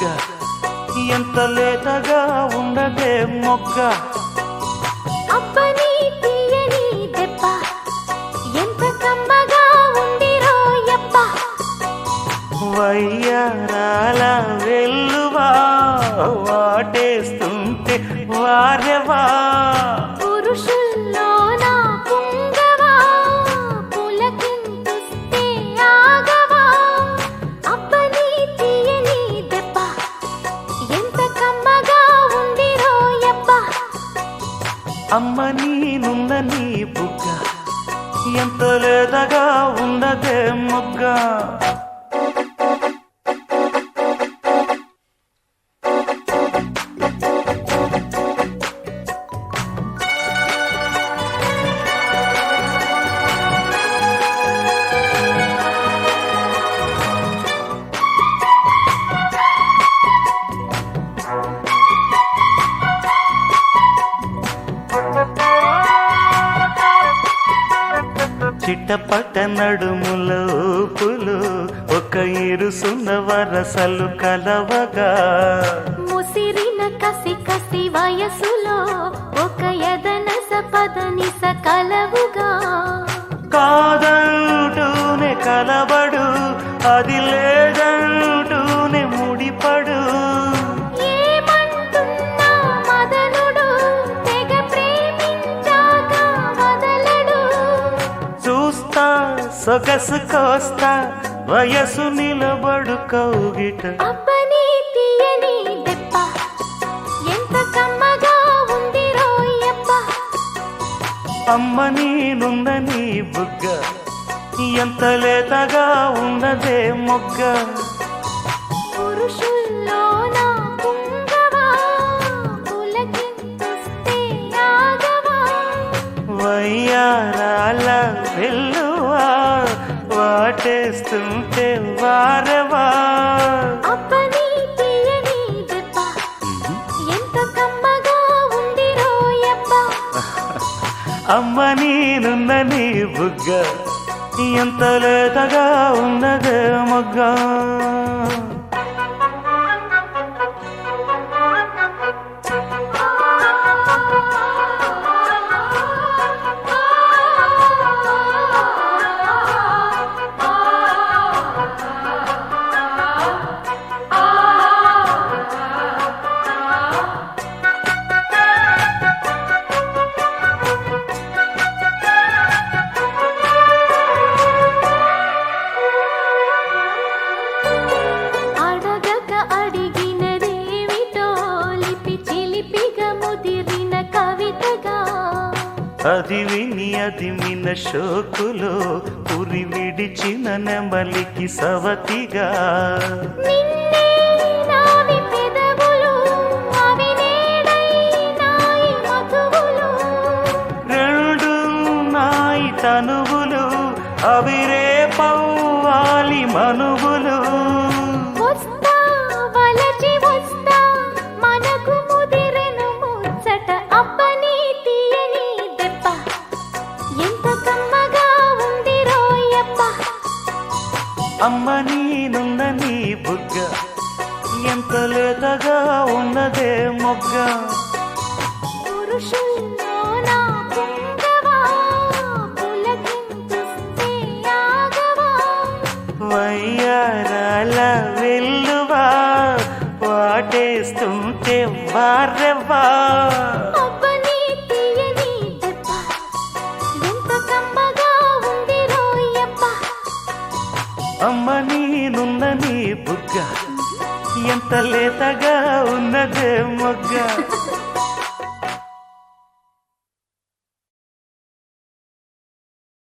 బుగ్గ ఎంత లేతగా ఉండదే మొగ్గ. వయ్యారాల వెల్లువా వాటేస్తుంటే వారెవా అమ్మ నీనుందని బుగ్గ. ఎంత లేదగా ఉన్నదే మొగ్గ. చిట్టపట నడుముల ఊపులు ఒక ఇరుసున్న వరసలు కలవగా. ముసిరిన కసి కసి వయసులో ఒక ఎదనస పదనిస కలవుగా. కాదంటూనే కలబడు అది లేదంటూనే ముడిపడు. చూస్తా సొగసు కోస్తా వయసు నిలబడు కౌగిట. అమ్మ నీనుందని బుగ్గ ఎంత లేతగా ఉన్నదే మొగ్గ. పురుషుల్లోన వాటేస్తుంటే వారవా? అమ్మ నేనున్నని బుగ్గ ఎంత లేతగా ఉన్నదే మొగ్గ. అది విని అది మిన షోకులో ఉరి విడిచిన నెమలికి సవతిగా. తనువులు అవి రేపవ్వాలి మనువులు. అమ్మ నీనున్న నీ బుగ్గ. ఎంత లేతగా ఉన్నదే మొగ్గ. వయ్యారాల వెల్లువా వాటేస్తుంటే వారెవ్వా ఎంత లేతగా ఉన్నదే మొగ్గ.